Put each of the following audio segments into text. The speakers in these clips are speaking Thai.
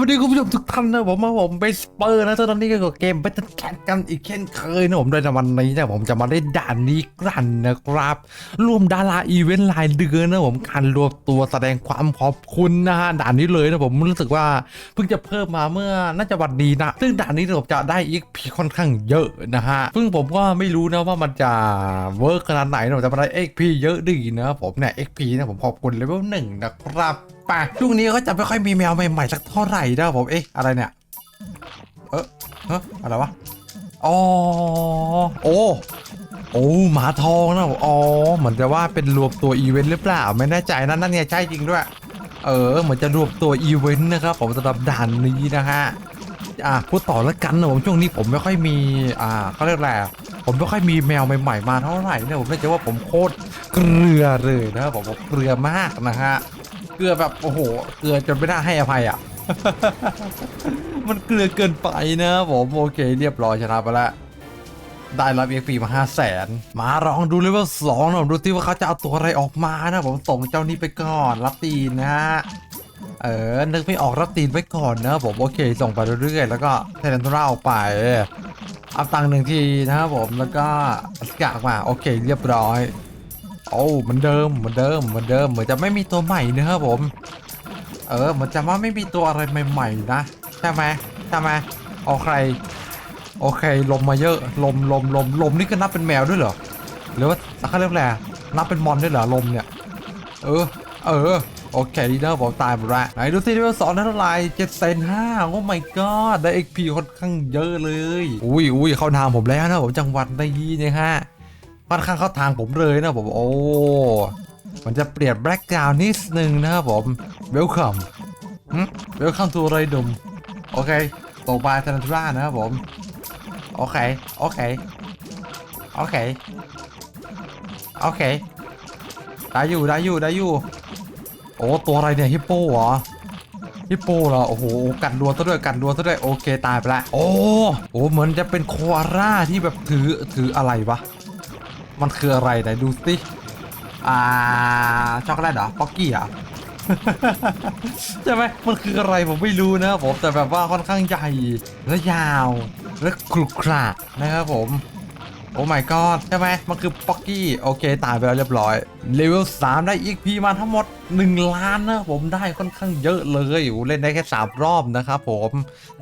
วัสดีคุณผู้ชมทุกท่านนะผมมาผมเบสเปอร์นะตอนนี้ก็กับเกม Battle Cat กันอีกเช่นเคยนะผมโดยในวันนี้นะผมจะมาเล่นด่านนี้กันนะครับ รวมดาราอีเวนต์รายเดือนนะผมการรวมตัวแสดงความขอบคุณนะฮะด่านนี้เลยนะผมรู้สึกว่าเพิ่งจะเพิ่มมาเมื่อน่าจะวันนี้นะซึ่งด่านนี้ผมจะได้อีกพีค่อนข้างเยอะนะฮะซึ่งผมก็ไม่รู้นะว่ามันจะเวิร์กขนาดไหนนะผมจะมาได้ XP เยอะดีนะผมเนี่ย XP นะผมขอบคุณเลเวลหนึ่งนะครับ ไปช่วงนี้ก็จะไม่ค่อยมีแมวใหม่ๆสักเท่าไหร่นะผมเอ๊ะอะไรเนี่ยเออเฮ้อะไรวะอ๋อโอ้โอ้หมาทองนะผมอ๋อเหมือนจะว่าเป็นรวมตัวอีเวนต์หรือเปล่า ไม่แน่ใจนะนั่นเนี่ยใช่จริงด้วย เออเหมือนจะรวมตัวอีเวนต์นะครับผมสำหรับด่านนี้นะฮะอะพูดต่อแล้วกันนะผมช่วงนี้ผมไม่ค่อยมีอ่าเขาเรียกอะไรผมไม่ค่อยมีแมวใหม่ๆมาเท่าไหร่เนะผมไม่ใช่ว่าผมโคตรเกลือเลยนะครับผมเกลือมากนะฮะ เกลือแบบโอ้โห เกลือจนไม่น่าให้อภัยอะ มันเกลือเกินไปนะผมโอเคเรียบร้อยชนะไปแล้วได้รับเอฟีมาห้าแสนมาลองดูเลยว่าสองนะผมดูที่ว่าเขาจะเอาตัวอะไรออกมานะผมส่งเจ้านี้ไปก่อนรับตีนนะฮะเออ นึกไม่ออกรับตีนไว้ก่อนนะผมโอเค ส่งไปเรื่อยๆแล้วก็เทเลนทราออกไปเอาตังหนึ่งทีนะครับผมแล้วก็สกากมาโอเค เรียบร้อย โอ้เหมือนเดิมเหมือนเดิมเหมือนเดิมเหมือนจะไม่มีตัวใหม่นะครับผม เออเหมือนจะว่าไม่มีตัวอะไรใหม่ๆนะใช่ไหมใช่ไหมโอเครโอเคลมมาเยอะลมลมลมลมนี่ก็นับเป็นแมวด้วยเหรอหรือว่าเขาเรียกว่าอะนับเป็นมอนด้วยเหรอลมเนี่ย เออ เออโอเคดีนะผมตายหมดละไหนดูสิที่ว่าสอนนั้นเท่าไหร่เจ็ดเซนห้าโอ้ my god ได้ XP ค่อนข้างเยอะเลย อุ้ยอุ้ยเข้าทางผมแล้วนะผมจังหวัดนี้นะฮะ ค่อนข้างเข้าทางผมเลยนะผมโอ้ มันจะเปลี่ยนแบล็กกราวนิดนึงนะครับผมเวลคัมเวลคัมทูไรดุมโอเคตกไปทันทรานะครับผม โอเค โอเค โอเค โอเค ได้อยู่ ได้อยู่ ได้อยู่ โอ้ ตัวอะไรเนี่ย ฮิปโปเหรอ ฮิปโปเหรอ โอ้โห กัดรัวซะด้วย กัดรัวซะด้วย โอเค ตายไปละ โอ้ โอ้ เหมือนจะเป็นโคอาล่าที่แบบถือ ถืออะไรวะ มันคืออะไรไหนดูสิอ่าช็อกโกแลตเหรอป๊อกกี้เหรอ ใช่ไหมมันคืออะไรผมไม่รู้นะครับผมแต่แบบว่าค่อนข้างใหญ่และยาวและครุขระนะครับผมโอ้ my god ใช่ไหมมันคือป๊อกกี้ โอเค ตายไปแล้วเรียบร้อย เลเวล 3 ได้ EXP มาทั้งหมด 1 ล้านนะผมได้ค่อนข้างเยอะเลย เล่นได้แค่ 3 รอบนะครับผม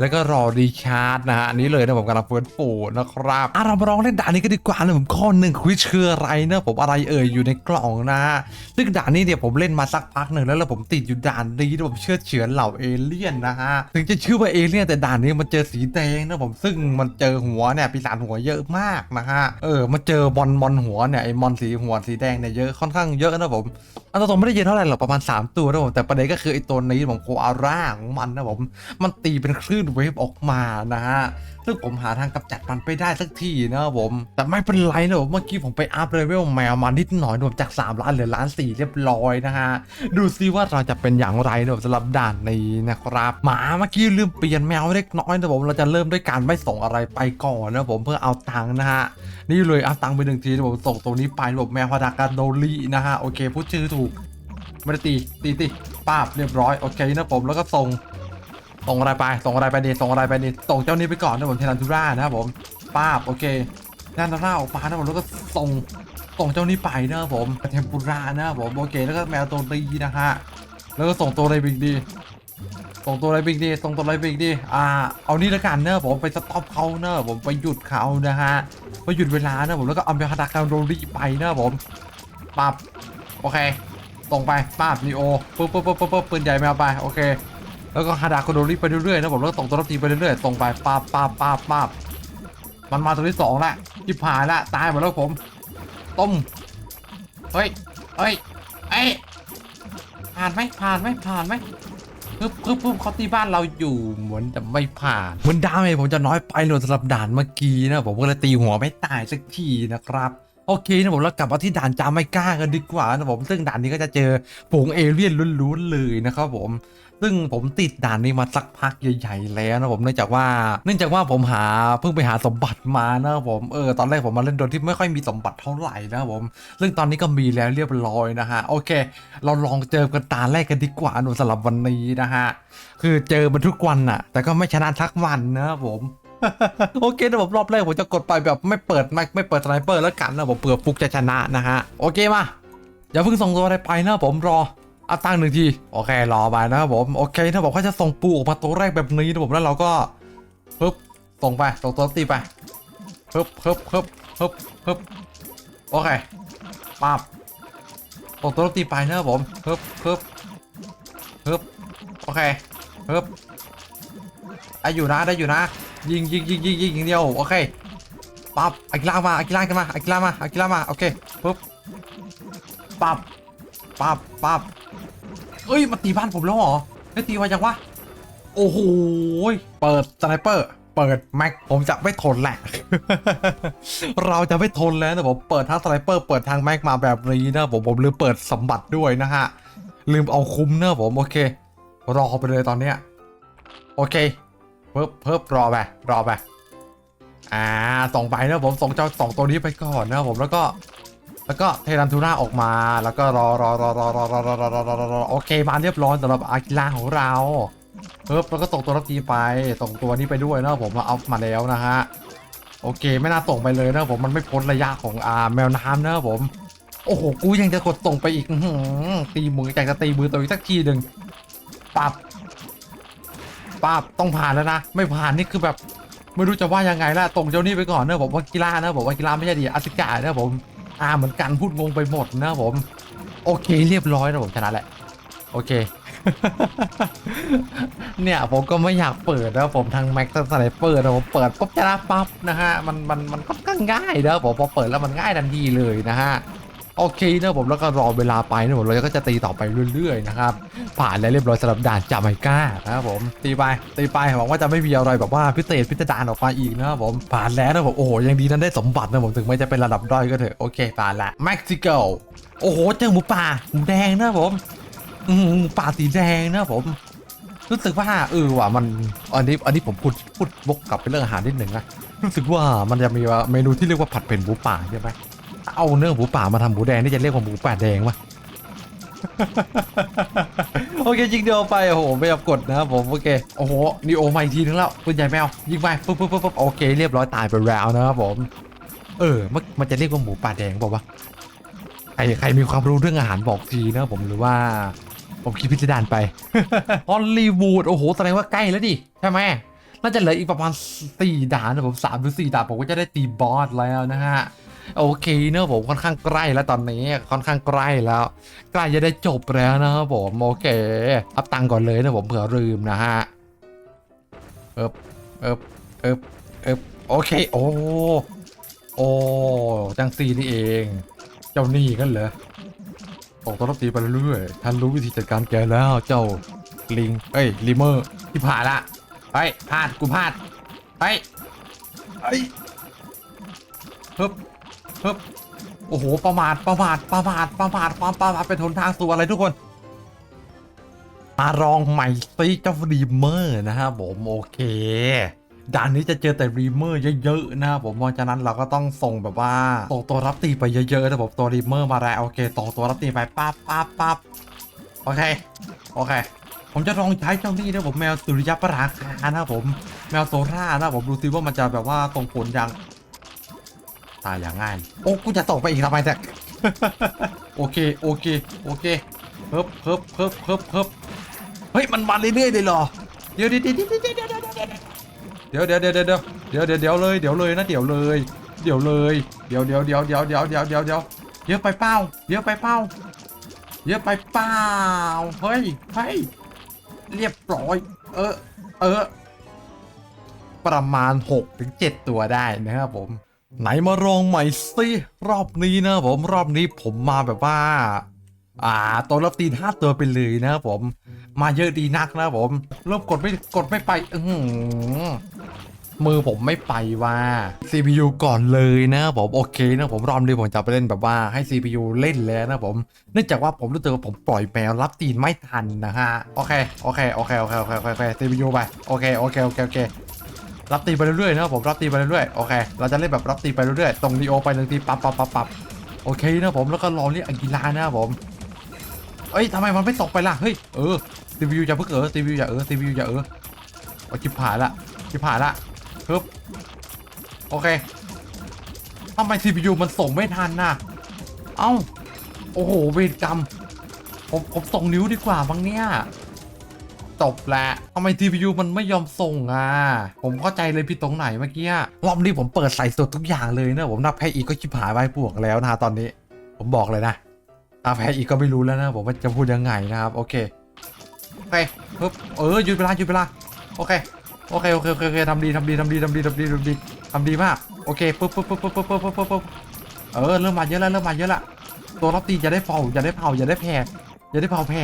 แล้วก็รอรีชาร์จนะฮะอันนี้เลยนะผมกำลังฟื้นฟูนะครับอะเรามาลองเล่นด่านนี้กันดีกว่านะผมข้อหนึ่งควิชคืออะไรนะผมอะไรเอ่ยอยู่ในกล่องนะฮะซึ่งด่านนี้เนี่ยผมเล่นมาสักพักหนึ่งแล้วแล้วผมติดอยู่ด่านนี้นะผมเชื่อเฉือนเหล่าเอเลี่ยนนะฮะถึงจะชื่อว่าเอเลี่ยนแต่ด่านนี้มันเจอสีแดงนะผมซึ่งมันเจอหัวเนี่ยปีศาจหัวเยอะมากนะฮะเออมาเจอบอลมอนหัวเนี่ยไอ้มอนสีหัวสีแดงเนี่ยเยอะค่อนข้างเยอะนะผมอันตรงไม่ได้เยอะเท่าไหร่หรอกประมาณ 3 ตัวนะผมแต่ประเด็นก็คือไอ้ตัวนี้ผมโคอาร่าของมันนะผมมันตีเป็นคลื่นเวฟออกมานะฮะซึ่งผมหาทางกำจัดมันไปได้สักทีนะครับผม แต่ไม่เป็นไรนะผมเมื่อกี้ผมไปอัพเลเวลแมวมานิดหน่อยนะผมจาก 3 ล้านเหลือล้านสี่เรียบร้อยนะฮะ ดูซิว่าเราจะเป็นอย่างไรนะสำหรับด่านนี้นะครับ หมาเมื่อกี้ลืมเปลี่ยนแมวเล็กน้อยนะผมเราจะเริ่มด้วยการไม่ส่งอะไรไปก่อนนะผมเพื่อเอาตังค์นะฮะนี่เลยเอาตังค์ไปหนึ่งทีนะผมส่งตรงนี้ไปนะผมแมวพาดากาโดลีนะฮะโอเคพูดชื่อถูกไม่ได้ตีตีตีป้าบเรียบร้อยโอเคนะผมแล้วก็ส่ง ส่งอะไรไปส่งอะไรไปดีส่งอะไรไปดีส่งเจ้านี้ไปก่อนนะผมเทนันทูรานะครับผมป้าบโอเคนันทูราออกมานะผมแล้วก็ส่งส่งเจ้านี้ไปนะครับผมเทมปุรานะครับผมโอเคแล้วก็แมวตัวดีนะฮะแล้วก็ส่งตัวอะไรบิกดีส่งตัวอะไรบิกดีส่งตัวอะไรบิกดีอ่าเอานี่ละกันเนอะผมไปสต็อปเขาเนอะผมไปหยุดเขานะฮะไปหยุดเวลานะผมแล้วก็เอาไปฮัตาคาโดรีไปเนอะผมปับโอเคตรงไปป้าบนีโอปุ๊บปุ๊บปุ๊บปุ๊บปุ๊บปืนใหญ่ไม่เอาไปโอเค แล้วก็ฮาดาโคโดริไปเรื่อยๆนะผมแล้วก็ตรงตัวรับทีไปเรื่อยๆตรงไปป้าบป้าบป้าบป้าบมันมาตัวที่สองละที่ผ่านละตายหมดแล้วผมต้มเฮ้ยเฮ้ยเอ้ยผ่านไหมผ่านไหมผ่านไหมปึ๊บปึ๊บปึ๊บเขาตีบ้านเราอยู่เหมือนจะไม่ผ่านเหมือนดาเมจผมจะน้อยไปเลยสำหรับด่านเมื่อกี้นะผมก็เลยตีหัวไม่ตายสักทีนะครับโอเคนะผมแล้วกลับมาที่ด่านจาไม่กล้ากันดีกว่านะผมซึ่งด่านนี้ก็จะเจอผงเอเลี่ยนล้วนๆเลยนะครับผม ซึ่งผมติดด่านนี้มาสักพักใหญ่ๆแล้วนะผมเนื่องจากว่า เนื่องจากว่าผมหาเพิ่งไปหาสมบัติมานะผมเออตอนแรกผมมาเล่นโดยที่ไม่ค่อยมีสมบัติเท่าไหร่นะผมซึ่งตอนนี้ก็มีแล้วเรียบร้อยนะฮะโอเค เราลองเจอกันตาแรกกันดีกว่าหนูสำหรับวันนี้นะฮะคือเจอมันทุกวันน่ะแต่ก็ไม่ชนะทักวันนะผมโอเคนะผมรอบแรกผมจะกดไปแบบไม่เปิดไม่ไม่เปิดสไนเปอร์แล้วกันนะผมเผื่อฟุกจะชนะนะฮะโอเคมาอย่าเพิ่งส่งตัวอะไรไปนะผมรอ อาตั้งหนึ่งทีโอเครอไปนะครับผมโอเคถ้าบอกเขาจะส่งปูออกมาตัวแรกแบบนี้นะผมแล้วเราก็ปึ๊บส่งไปส่งตัวตีไปปึ๊บปึ๊บปึ๊บปึ๊บปึ๊บโอเคปั๊บส่งตัวตีไปนะครับผมปึ๊บปึ๊บปึ๊บโอเคปึ๊บได้อยู่นะได้อยู่นะ ยิงยิงยิงยิงยิงอย่างเดียวโอเคปั๊บอากิล่ามาอากิล่ากันมาอากิล่ามาอากิล่ามาโอเคปุ๊บปั๊บปั๊บปั๊บ เอ้ยมาตีบ้านผมแล้วเหรอได้ตีมาจังวะโอ้โหเปิดสไนเปอร์เปิดแม็กผมจะไม่ทนแหละ เราจะไม่ทนแล้วนะผมเปิดทั้งสไนเปอร์เปิดทางแม็กมาแบบนี้นะผมผมลืมเปิดสมบัติด้วยนะฮะลืมเอาคุ้มเนอะผมโอเค รอไปเลยตอนเนี้ยโอเคเพิ่มเพิ่มรอไปรอไปอ่าส่งไปนะผมส่งเจ้าสองตัวนี้ไปก่อนนะผมแล้วก็ แล้วก็เทรันทูน่าออกมา แล้วก็รอรอรอรอรอรอรอรอรอรอรอโอเคมาเรียบร้อยสำหรับอากิล่าของเราเพิ่มแล้วก็ส่งตัวรับทีไปส่งตัวนี้ไปด้วยนะผมมาเอามาแล้วนะฮะโอเค ไม่น่าส่งไปเลยนะผมมันไม่พ้นระยะของอาแมวน้ำนะผม โอ้โหกูยังจะกดส่งไปอีกอื้อหือตีมืออยากจะตีมือตัวอีกสักทีหนึ่งปับป้าบต้องผ่านแล้วนะไม่ผ่านนี่คือแบบ ไม่รู้จะว่ายังไงละตรงเจ้านี่ไปก่อนนะผมว่ากีฬานะผมว่ากีฬาไม่ใช่ดีอาซิกานะผม อ่าเหมือนกันพูดงงไปหมดนะผม โอเคเรียบร้อยนะผมชนะแหละ โอเค เนี่ยผมก็ไม่อยากเปิดนะผมทางแม็กซ์สไนเปอร์นะผมเปิดปุ๊บชนะปั๊บนะฮะมันมันมันก็ง่ายนะผมพอเปิดแล้วมันง่ายทันทีเลยนะฮะ โอเคนะผมแล้วก็รอเวลาไปนะผมเราก็จะตีต่อไปเรื่อยๆนะครับผ่านแล้วเรียบร้อยสำหรับด่านจาไมก้านะครับผมตีไปตีไปหวังว่าจะไม่มีอะไรแบบว่าพิเศษพิสดารออกมาอีกนะครับผมผ่านแล้วนะผมโอ้โหยังดีนั้นได้สมบัตินะผมถึงไม่จะเป็นระดับด้อยก็เถอะโอเคผ่านละเม็กซิโกโอ้โหเจอหมูป่าหมูแดงนะผมอืมหมูป่าสีแดงนะผมรู้สึกว่าเออว่ะมันอันนี้อันนี้ผมพูดพูดวกกลับไปเรื่องอาหารนิดหนึ่งนะรู้สึกว่ามันจะมีเมนูที่เรียกว่าผัดเผ็ดหมูป่าใช่ไหม เอาเนื้อหมูป่ามาทำหมูแดงนี่จะเรียกว่าหมูป่าแดงปะโอเคยิงเดียวไปโอ้โหไม่ยอมกดนะครับผมโอเคโอ้โหนี่โอมาอีกทีนึงแล้วปืนใหญ่แมวยิงไปปุ๊บปุ๊บปุ๊บปุ๊บโอเคเรียบร้อยตายไปแล้วนะครับผม เออมันมันจะเรียกว่าหมูป่าแดงบอกว่าวะใครใครมีความรู้เรื่องอาหารบอกทีนะครับผมหรือว่า ผมคิดพิสดารไปฮอลลีวูดโอ้โหแสดงว่าใกล้แล้วดิใช่ไหมน่าจะเหลืออีกประมาณสี่ด่านนะผมสามหรือสี่ด่านผมก็จะได้ตีบอสแล้วนะฮะ โอเคเนอะผมค่อนข้างใกล้แล้วตอนนี้ค่อนข้างใกล้แล้วใกล้จะได้จบแล้วนะครับผมโอเคอัพตังก่อนเลยนะผมเผื่อลืมนะฮะเอบเอบเอบเอบโอเคโอ้โอ้จังซีนี่เอง เจ้านี่กันเหรอส่งตัวรับตีไปเรื่อยๆท่านรู้วิธีจัดการแกแล้วเจ้าลิงเอ้ยลิเมอร์ที่ผ่านละไปพลาดกูพลาดไปไปฮึบ ฮึบโอ้โห ประมาท ประมาท ประมาท ประมาท ความประมาทเป็นทนทางสู่อะไรทุกคน มารองใหม่ซิเจ้ารีเมอร์นะครับผม โอเคด่านนี้จะเจอแต่รีเมอร์เยอะๆนะครับผมเพราะฉะนั้นเราก็ต้องส่งแบบว่าส่งตัวรับตีไปเยอะๆนะผมตัวรีเมอร์มาแล้วโอเคส่งตัวรับตีไปปั๊บปั๊บปั๊บโอเค โอเค ผมจะลองใช้เจ้านี่นะผมแมวสุริยประราคานะครับผมแมวโซล่านะผมดูซิว่ามันจะแบบว่าส่งผลอย่าง ตายอย่างง่าย โอ้กูจะตกไปอีกทำไมเนี่โอเคโอเคโอเคเพิ่มเพิ่มเพิ่มเพิ่มเพิ่มเฮ้ยมันมาเรื่อยๆเลยเหรอเดี๋ยวเดี๋ยวเดี๋ยวเดี๋ยวเดี๋ยวเดี๋ยวเดี๋ยวเดี๋ยวเดี๋ยวเดี๋ยวเดี๋ยวเลยเดี๋ยวเลยนะเดี๋ยวเลยเดี๋ยวเลยเดี๋ยวเดี๋ยวเดี๋ยวเดี๋ยวเดี๋ยวเดี๋ยวเดี๋ยวเดี๋ยวเยอะไปเป้าเยอะไปเป้าเยอะไปเป้าเฮ้ยเฮ้ยเรียบร้อย เออเออประมาณ6ถึง7ตัวได้นะครับผม ไหนมาลองใหม่สิรอบนี้นะผมรอบนี้ผมมาแบบว่า อ่าตัวรับตีนห้าตัวไปเลยนะครับผม มาเยอะดีนักนะผมเริ่มกดไม่กดไม่ไปอืออมือผมไม่ไปว่า CPU ก่อนเลยนะผมโอเคนะผมรอบนี้ผมจะไปเล่นแบบว่าให้ CPU เล่นแล้วนะผมเนื่องจากว่าผมรู้สึกว่าผมปล่อยแมวรับตีนไม่ทันนะฮะโอเคโอเคโอเคโอเคโอเคโอเคโอเค CPU ไปโอเคโอเคโอเคโอเค รับตีไปเรื่อยๆนะครับผมรับตีไปเรื่อยๆโอเคเราจะเล่นแบบรับตีไปเรื่อยๆตรงดีโอไปหนึ่งทีปั๊บปั๊บปั๊บปั๊บโอเคนะผมแล้วก็รอเรียกอากิระนะครับผมเอ้ยทำไมมันไม่ตกไปล่ะเฮ้ยเออซีพียูอย่าเพิ่งเออซีพียูอย่าเออซีพียูอย่าเออโอ้ชิบหายละชิบหายละปึ๊บโอเคทำไมซีพียูมันส่งไม่ทันน่ะ เอ้า โอ้โห เวรกรรม ผมผมส่งนิ้วดีกว่าบ้างเนี่ย จบแล้วทำไม TPU มันไม่ยอมส่งอะ ผมเข้าใจเลยพี่ตรงไหนเมื่อกี้รอบนี้ผมเปิดใส่สดทุกอย่างเลยนะผมนับแพ้อีกก็ชิบหายไปบวกแล้วนะตอนนี้ ผมบอกเลยนะถ้าแพ้อีกก็ไม่รู้แล้วนะผมว่าจะพูดยังไงนะครับโอเคโอเคปึ๊บเออหยุดเวลาหยุดเวลาโอเคโอเคโอเคโอเคทำดีทำดีทำดีทำดีทำดีทำดีทำดีมากโอเคปึ๊บปึ๊บปึ๊บปึ๊บปึ๊บปึ๊บปึ๊บปึ๊บเออเริ่มมาเยอะแล้วเริ่มมาเยอะละตัวรับตีอย่าได้เผาอย่าได้เผาอย่าได้แพ้อย่าได้เผาแพ้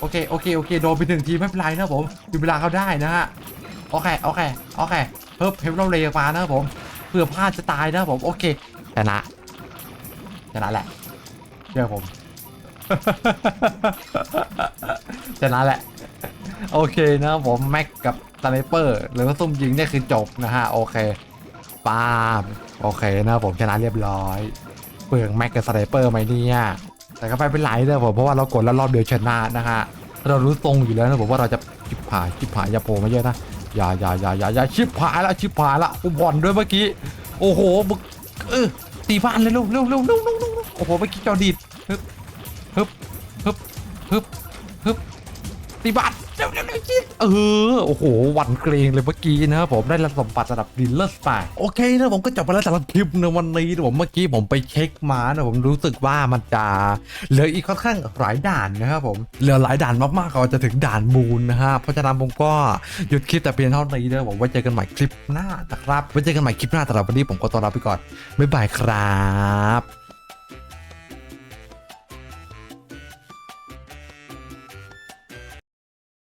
โอเคโอเคโอเคโดนไปหนึ่งทีไม่เป็นไรนะผมดูเวลาเขาได้นะฮะโอเคโอเคโอเคเพิ่มเฮฟเราเลมานะผมเพื่อพลาดจะตายนะผมโอเคชนะชนะแหละเชื่อผมชนะแหละโอเคนะผมแม็กกับสไนเปอร์หรือว่าซุ่มยิงเนี่ยคือจบนะฮะโอเคป้าบโอเคนะผมชนะเรียบร้อยเปลืองแม็กกับสไนเปอร์ไหมเนี่ย แต่ก็ไม่เป็นไรนะผมเพราะว่าเรากดแล้วรอบเดียวชนะนะฮะเรารู้ตรงอยู่แล้วนะผมว่าเราจะชิบหายชิบหายอย่าโผล่มาเยอะนะอย่าอย่าอย่าอย่าอย่าชิบหายละชิบหายละผมผ่อนด้วยเมื่อกี้โอ้โหบึกเออตีบ้านเลยลูกเร็วเร็วเร็วเร็วเร็วเร็วโอ้โหเมื่อกี้จอดีดฮึบฮึบฮึบฮึบฮึบตีบ้าน เออ โอ้โหหวันเกรงเลยเมื่อกี้นะครับผมได้รับสมบัติระดับดิลเลอร์สไตล์โอเคนะผมก็จบไปแล้วสำหรับคลิปในวันนี้นะผมเมื่อกี้ผมไปเช็คมานะผมรู้สึกว่ามันจะเหลืออีกค่อนข้างหลายด่านนะครับผมเหลือหลายด่านมากๆก่อนจะถึงด่านมูลนะฮะเพราะฉะนั้นผมก็หยุดคลิปแต่เพียงเท่านี้นะผมไว้เจอกันใหม่คลิปหน้านะครับไว้เจอกันใหม่คลิปหน้าแต่ละวันนี้ผมก็ต้อนรับไปก่อนบ๊ายบายครับ